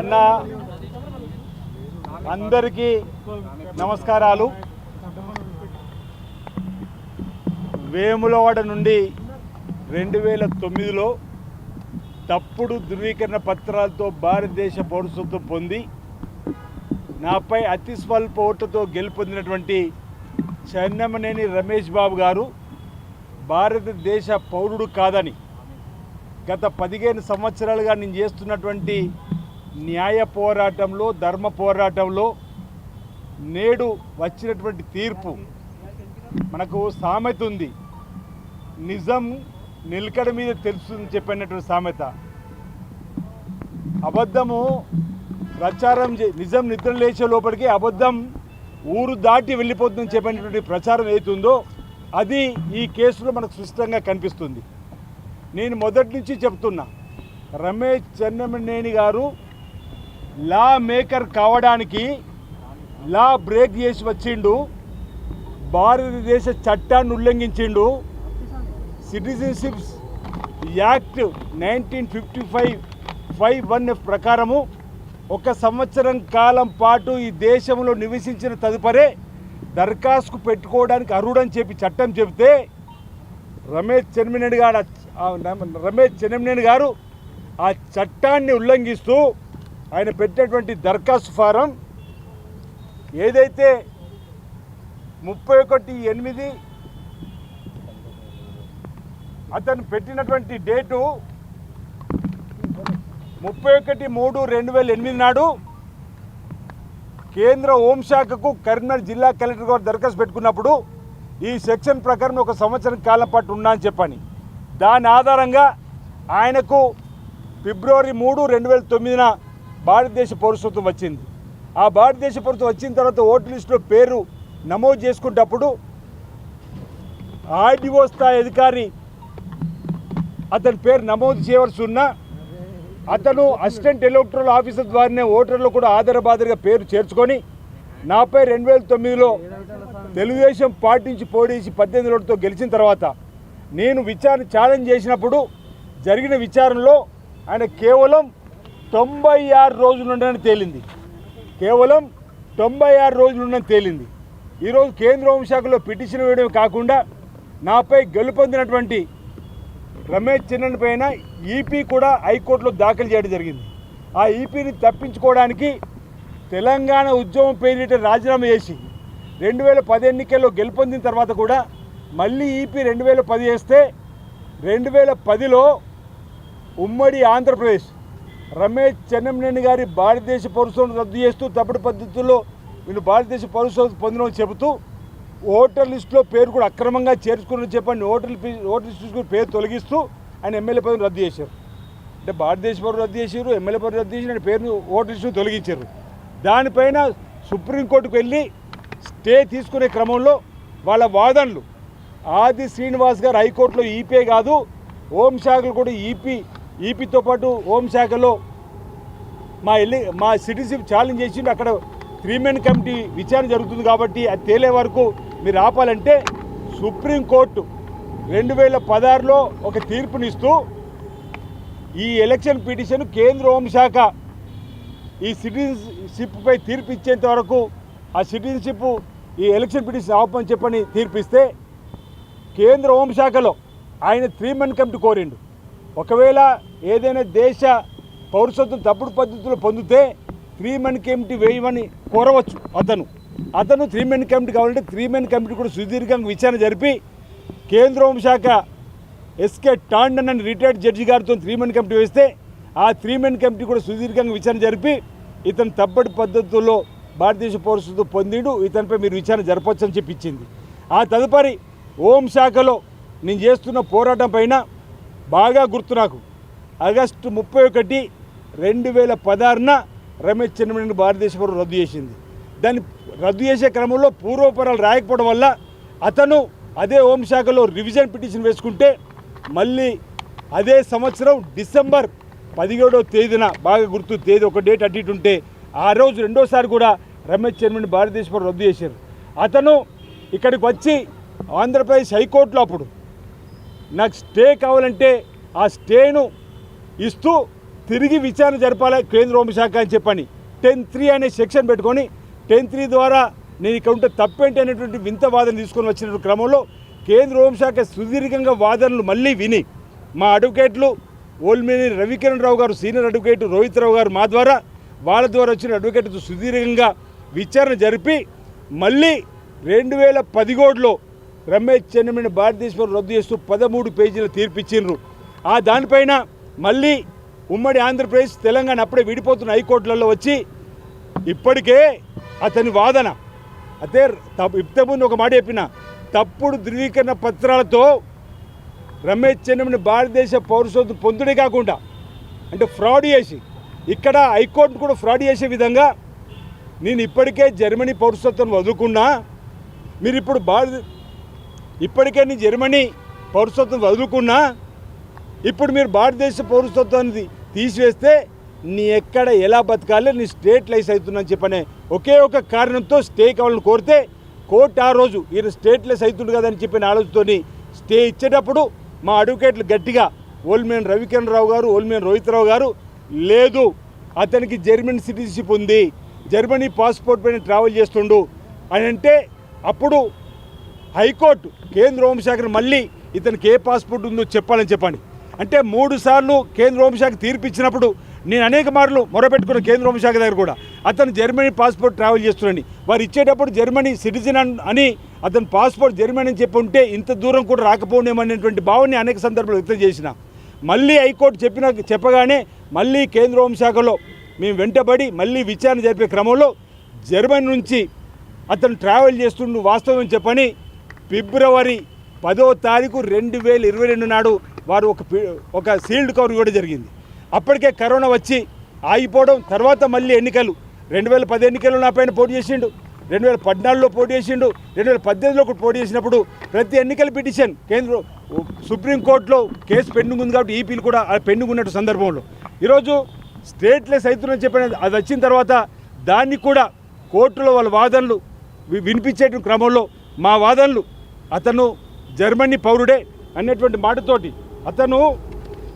అన్న అందరికీ నమస్కారాలు. వేములవాడ నుండి రెండు వేల తొమ్మిదిలో తప్పుడు ధృవీకరణ పత్రాలతో భారతదేశ పౌరసత్వం పొంది నాపై అతి స్వల్ప ఓటుతో గెలుపొందినటువంటి చెన్నమనేని రమేష్ బాబు గారు భారతదేశ పౌరుడు కాదని గత పదిహేను సంవత్సరాలుగా నేను చేస్తున్నటువంటి న్యాయ పోరాటంలో ధర్మ పోరాటంలో నేడు వచ్చినటువంటి తీర్పు. మనకు సామెత ఉంది. నిజం నిలకడ మీద తెలుస్తుందని చెప్పినటువంటి సామెత. అబద్ధము ప్రచారం చే నిజం నిద్ర లేచే లోపలికి అబద్ధం ఊరు దాటి వెళ్ళిపోతుందని చెప్పినటువంటి ప్రచారం ఏదైతుందో అది ఈ కేసులో మనకు స్పష్టంగా కనిపిస్తుంది. నేను మొదటి నుంచి చెప్తున్నా. రమేష్ చెన్నమనేని గారు లా మేకర్ కావడానికి లా బ్రేక్ చేసి వచ్చిండు. భారతదేశ చట్టాన్ని ఉల్లంఘించిండు. Citizenships act nineteen fifty five five one F ప్రకారము ఒక సంవత్సరం కాలం పాటు ఈ దేశంలో నివసించిన తదుపరే దరఖాస్తుకు పెట్టుకోవడానికి అర్హుడని చెప్పి చట్టం చెబితే రమేష్ చెన్మినేని గారు రమేష్ చెన్మినేని గారు ఆ చట్టాన్ని ఉల్లంఘిస్తూ ఆయన పెట్టినటువంటి దరఖాస్తు ఫారం ఏదైతే ముప్పై ఒకటి ఎనిమిది అతను పెట్టినటువంటి డేటు ముప్పై ఒకటి మూడు రెండు వేల ఎనిమిది నాడు కేంద్ర హోంశాఖకు కరీంనగర్ జిల్లా కలెక్టర్ గారు దరఖాస్తు పెట్టుకున్నప్పుడు ఈ సెక్షన్ ప్రకారం ఒక సంవత్సరం కాలం పాటు ఉన్నా అని చెప్పని. దాని ఆధారంగా ఆయనకు ఫిబ్రవరి మూడు రెండు వేల తొమ్మిదిన భారతదేశ పౌరసత్వం వచ్చింది. ఆ భారతదేశ పౌరసత్వం వచ్చిన తర్వాత ఓటు లిస్టులో పేరు నమోదు చేసుకునేటప్పుడు ఆర్డీఓ స్థాయి అధికారి అతని పేరు నమోదు చేయవలసి ఉన్నా అతను అసిస్టెంట్ ఎలక్ట్రల్ ఆఫీసర్ ద్వారానే ఓటర్లు కూడా ఆధారబాధగా పేరు చేర్చుకొని నాపై రెండు వేల తొమ్మిదిలో తెలుగుదేశం పార్టీ నుంచి పోటీసి పద్దెనిమిది ఓట్లతో గెలిచిన తర్వాత నేను విచారణ ఛాలెంజ్ చేసినప్పుడు జరిగిన విచారణలో ఆయన కేవలం తొంభై ఆరు రోజులు ఉండని తేలింది. కేవలం తొంభై ఆరు రోజులు ఉండని తేలింది. ఈరోజు కేంద్ర హోంశాఖలో పిటిషన్ వేయడం కాకుండా నాపై గెలుపొందినటువంటి రమేష్ చిన్నన్ పైన ఈపీ కూడా హైకోర్టులో దాఖలు చేయడం జరిగింది. ఆ ఈపీని తప్పించుకోవడానికి తెలంగాణ ఉద్యమం పేరిట రాజీనామా చేసి రెండు వేల పది ఎన్నికల్లో గెలుపొందిన తర్వాత కూడా మళ్ళీ ఈపీ రెండు వేల పది చేస్తే రెండు వేల పదిలో ఉమ్మడి ఆంధ్రప్రదేశ్ రమేష్ చెన్నంనేని గారి భారతదేశ పౌరసత్వం రద్దు చేస్తూ తప్పుడు పద్ధతుల్లో వీళ్ళు భారతదేశ పౌరసత్వం పొందిన చెబుతూ ఓటర్ లిస్టులో పేరు కూడా అక్రమంగా చేర్చుకుని చెప్పండి ఓటర్ ఓటర్ లిస్టు పేరు తొలగిస్తూ ఆయన ఎమ్మెల్యే పదవిని రద్దు చేశారు. అంటే భారతదేశ పౌరులు రద్దు చేశారు ఎమ్మెల్యే పదవి రద్దు చేసి ఆయన పేరును ఓటర్ లిస్టును తొలగించారు. దానిపైన సుప్రీంకోర్టుకు వెళ్ళి స్టే తీసుకునే క్రమంలో వాళ్ళ వాదనలు. ఆది శ్రీనివాస్ గారు హైకోర్టులో ఈపీ కాదు హోంశాఖలు కూడా ఈపీ ఈపీతో పాటు హోంశాఖలో మా ఎల్లి మా సిటిజన్షిప్ ఛాలెంజ్ చేసిండు. అక్కడ త్రీ మెన్ కమిటీ విచారణ జరుగుతుంది కాబట్టి అది తేలే వరకు మీరు ఆపాలంటే సుప్రీంకోర్టు రెండు వేల పదహారులో ఒక తీర్పునిస్తూ ఈ ఎలక్షన్ పిటిషన్ కేంద్ర హోంశాఖ ఈ సిటిజన్షిప్పై తీర్పు ఇచ్చేంత వరకు ఆ సిటిజన్షిప్ ఈ ఎలక్షన్ పిటిషన్ ఆపమని చెప్పని తీర్పిస్తే కేంద్ర హోంశాఖలో ఆయన త్రీ మెన్ కమిటీ కోరిండు. ఒకవేళ ఏదైనా దేశ పౌరసత్వం తప్పుడు పద్ధతిలో పొందితే త్రీ మెన్ కమిటీ వేయమని కోరవచ్చు అతను. అతను త్రీ మెన్ కమిటీ కావాలంటే త్రీ మెన్ కమిటీ కూడా సుదీర్ఘంగా విచారణ జరిపి కేంద్ర హోంశాఖ ఎస్కే టాండన్ అని రిటైర్డ్ జడ్జి గారితో త్రీ మెన్ కమిటీ వేస్తే ఆ త్రీ మెన్ కమిటీ కూడా సుదీర్ఘంగా విచారణ జరిపి ఇతను తప్పటి పద్ధతుల్లో భారతదేశ పౌరసత్వం పొందిండు ఇతనిపై మీరు విచారణ జరపవచ్చని చెప్పించింది ఆ తదుపరి హోంశాఖలో నేను చేస్తున్న పోరాటం పైన బాగా గుర్తు నాకు. ఆగస్టు ముప్పై ఒకటి రెండు వేల పదహారున రమేష్ చెన్నమనేని భారతదేశ పౌరులు రద్దు చేసింది. దాన్ని రద్దు చేసే క్రమంలో పూర్వపరాలు రాయకపోవడం వల్ల అతను అదే హోంశాఖలో రివిజన్ పిటిషన్ వేసుకుంటే మళ్ళీ అదే సంవత్సరం డిసెంబర్ పదిహేడవ తేదీన బాగా గుర్తు తేదీ ఒక డేట్ అటు ఉంటే ఆ రోజు రెండోసారి కూడా రమేష్ చైర్మన్ భారతదేశం రద్దు చేశారు. అతను ఇక్కడికి వచ్చి ఆంధ్రప్రదేశ్ హైకోర్టులో అప్పుడు నాకు స్టే కావాలంటే ఆ స్టేను ఇస్తూ తిరిగి విచారణ జరపాలి కేంద్ర హోంశాఖ అని చెప్పని. టెన్ త్రీ అనే సెక్షన్ పెట్టుకొని టెన్ త్రీ ద్వారా నేను ఇక్కడ ఉంటే తప్పేంటి అనేటువంటి వింత వాదన తీసుకొని వచ్చిన క్రమంలో కేంద్ర హోంశాఖ సుదీర్ఘంగా వాదనలు మళ్ళీ విని మా అడ్వకేట్లు ఓల్మేని రవికిరణ్ రావు గారు సీనియర్ అడ్వకేట్ రోహిత్ రావు గారు మా ద్వారా వాళ్ళ ద్వారా వచ్చిన అడ్వకేట్తో సుదీర్ఘంగా విచారణ జరిపి మళ్ళీ రెండు వేల పదిహేడులో రమేష్ చెన్నమిని భారతదేశం రద్దు చేస్తూ పదమూడు పేజీల తీర్పిచ్చిండ్రు. ఆ దానిపైన మళ్ళీ ఉమ్మడి ఆంధ్రప్రదేశ్ తెలంగాణ అప్పుడే విడిపోతున్న హైకోర్టులలో వచ్చి ఇప్పటికే అతని వాదన. అదే తప్పు ఇంతకుముందు ఒక మాట చెప్పిన తప్పుడు ధృవీకరణ పత్రాలతో రమేష్ చెన్నమని భారతదేశ పౌరసత్వం పొందుడే కాకుండా అంటే ఫ్రాడ్ చేసి ఇక్కడ హైకోర్టు కూడా ఫ్రాడ్ చేసే విధంగా నేను ఇప్పటికే జర్మనీ పౌరసత్వం వదులుకున్నా మీరు ఇప్పుడు భారత ఇప్పటికే నీ జర్మనీ పౌరసత్వం వదులుకున్నా ఇప్పుడు మీరు భారతదేశ పౌరసత్వాన్ని తీసివేస్తే నీ ఎక్కడ ఎలా బతకాలి నీ స్టేట్ లైస్ అవుతుందని చెప్పనే ఒకే ఒక కారణంతో స్టే కావాలని కోరితే కోర్టు ఆ రోజు ఈయన స్టేట్ లెస్ అవుతుంది కదని చెప్పిన ఆలోచనతోని స్టే ఇచ్చేటప్పుడు మా అడ్వకేట్లు గట్టిగా ఓల్మేన్ రవికిరణ్ రావు గారు ఓల్మేన్ రోహిత్ రావు గారు లేదు అతనికి జర్మన్ సిటిజన్షిప్ ఉంది జర్మనీ పాస్పోర్ట్ పైన ట్రావెల్ చేస్తుండు అని అంటే అప్పుడు హైకోర్టు కేంద్ర హోంశాఖను మళ్ళీ ఇతనికి ఏ పాస్పోర్ట్ ఉందో చెప్పాలని చెప్పండి. అంటే మూడు సార్లు కేంద్ర హోంశాఖ తీర్పు ఇచ్చినప్పుడు నేను అనేక మార్లు మొరపెట్టుకున్న కేంద్ర హోంశాఖ దగ్గర కూడా అతను జర్మనీ పాస్పోర్ట్ ట్రావెల్ చేస్తున్నాడని. వారు ఇచ్చేటప్పుడు జర్మనీ సిటిజన్ అని అతను పాస్పోర్ట్ జర్మనీ అని చెప్పి ఉంటే ఇంత దూరం కూడా రాకపోనేమనేటువంటి భావాన్ని అనేక సందర్భాలు వ్యక్తం చేసిన. మళ్ళీ హైకోర్టు చెప్పిన చెప్పగానే మళ్ళీ కేంద్ర హోంశాఖలో మేము వెంటబడి మళ్ళీ విచారణ జరిపే క్రమంలో జర్మనీ నుంచి అతను ట్రావెల్ చేస్తుండు వాస్తవం చెప్పని ఫిబ్రవరి పదో తారీఖు రెండు వేల ఇరవై రెండు నాడు వారు ఒక ఒక సీల్డ్ కవర్ ఇవ్వడం జరిగింది. అప్పటికే కరోనా వచ్చి ఆగిపోవడం తర్వాత మళ్ళీ ఎన్నికలు. రెండు వేల పది ఎన్నికల్లో నా పైన పోటీ చేసిండు. రెండు వేల పద్నాలుగులో పోటీ చేసిండు. రెండు వేల పద్దెనిమిదిలో కూడా పోటీ చేసినప్పుడు ప్రతి ఎన్నికల పిటిషన్ కేంద్ర సుప్రీంకోర్టులో కేసు పెండింగ్ ఉంది కాబట్టి ఈపీలు కూడా ఆ పెండింగ్ ఉన్నట్టు సందర్భంలో. ఈరోజు స్టేట్లెస్ అవుతుందని చెప్పిన అది వచ్చిన తర్వాత దాన్ని కూడా కోర్టులో వాళ్ళ వాదనలు వి- వినిపించే క్రమంలో మా వాదనలు అతను జర్మనీ పౌరుడే అనేటువంటి మాటతోటి అతను